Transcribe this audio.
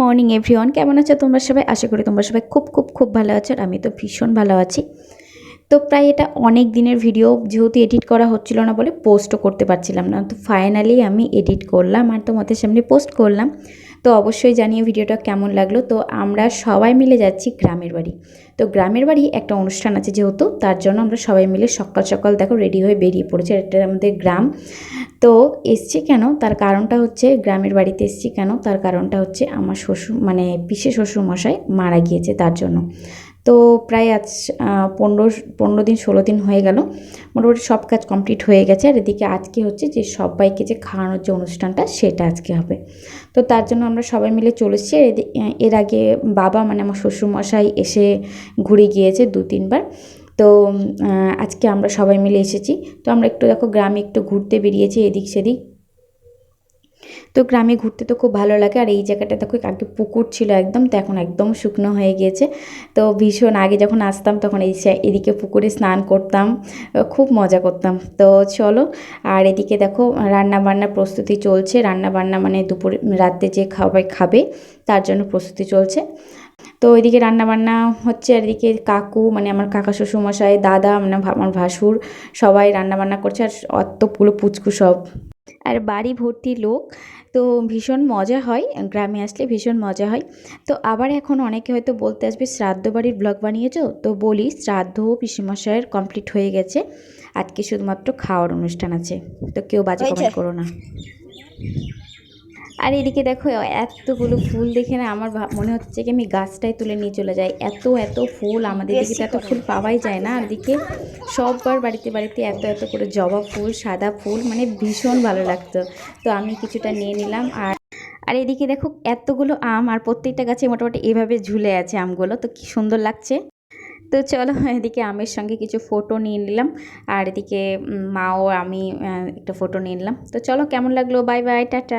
Morning everyone. কেমন আছো তোমরা সবাই? আশা করি তোমরা সবাই খুব খুব খুব ভালো আছো আর আমি তো ভীষণ ভালো আছি। তো প্রায় এটা অনেক দিনের ভিডিও, যেহেতু এডিট করা হচ্ছিল না বলে পোস্টও করতে পারছিলাম না। তো ফাইনালি আমি এডিট করলাম আর তোমাদের সামনে পোস্ট করলাম। তো অবশ্যই জানিয়ে ভিডিওটা কেমন লাগল। তো আমরা সবাই মিলে যাচ্ছি গ্রামের বাড়ি। তো গ্রামের বাড়ি একটা অনুষ্ঠান আছে যেহেতু, তার জন্য আমরা সবাই মিলে সকাল সকাল দেখো রেডি হয়ে বেরিয়ে পড়েছি। এটা আমাদের গ্রাম। তো এসছি কেন? তার কারণটা হচ্ছে গ্রামের বাড়িতে এসছি কেন? তার কারণটা হচ্ছে আমার শ্বশুর মানে পিসে শ্বশুরমশাই মারা গিয়েছে তার জন্য। তো প্রায় আজ পনেরো পনেরো দিন, ষোলো দিন হয়ে গেল। মোটামুটি সব কাজ কমপ্লিট হয়ে গেছে। আর এদিকে আজকে হচ্ছে যে সবাইকে যে খাওয়ানোর যে অনুষ্ঠানটা, সেটা আজকে হবে। তো তার জন্য আমরা সবাই মিলে চলেছি আর এর আগে বাবা মানে আমার শ্বশুরমশাই এসে ঘুরে গিয়েছে দু তিনবার তো আজকে আমরা সবাই মিলে এসেছি। তো আমরা একটু দেখো গ্রামে একটু ঘুরতে বেরিয়েছি এদিক সেদিক। তো গ্রামে ঘুরতে তো খুব ভালো লাগে। আর এই জায়গাটা দেখো, আগে পুকুর ছিল একদম, তো এখন একদম শুকনো হয়ে গিয়েছে। তো ভীষণ, আগে যখন আসতাম তখন এই এদিকে পুকুরে স্নান করতাম খুব মজা করতাম। তো চলো, আর এদিকে দেখো রান্না বান্নার প্রস্তুতি চলছে। রান্না বান্না মানে দুপুর রাতে যে খাবার খাবে, তার জন্য প্রস্তুতি চলছে। তো ওইদিকে রান্নাবান্না হচ্ছে আর এদিকে কাকু মানে আমার কাকা শ্বশুরমশাই দাদা মানে আমার ভাসুর সবাই রান্নাবান্না করছে আর অত পুরো পুচকু সব। আর বাড়ি ভর্তি লোক তো ভীষণ মজা হয় গ্রামে আসলে ভীষণ মজা হয়। তো আবার এখন অনেকে হয়তো বলতে আসবে শ্রাদ্ধ বাড়ির ব্লগ বানিয়েছো? তো বলি শ্রাদ্ধ পিসিমশাইয়ের কমপ্লিট হয়ে গেছে। আজকে শুধুমাত্র খাওয়ার অনুষ্ঠান আছে। তো কেউ বাজে? কমেন্ট করো না। আর এদিকে দেখো এতগুলো ফুল দেখে না আমার মনে হচ্ছে কি আমি গাছটাই তুলে নিয়ে চলে যাই। এত এত ফুল আমাদের দিকে এত ফুল পাওয়াই যায় না। আর এদিকে সববার বাড়িতে বাড়িতে এত এত করে জবা ফুল সাদা ফুল মানে ভীষণ ভালো লাগতো। তো আমি কিছুটা নিয়ে নিলাম আর আর এদিকে দেখো এতগুলো আম আর প্রত্যেকটা গাছে মোটামুটি এভাবে ঝুলে আছে আমগুলো। তো কি সুন্দর লাগছে। তো চলো এদিকে আমের সঙ্গে কিছু ফটো নিয়ে নিলাম আর এদিকে মাও আমি একটা ফটো নিয়ে নিলাম। তো চলো কেমন লাগল? Bye bye tata.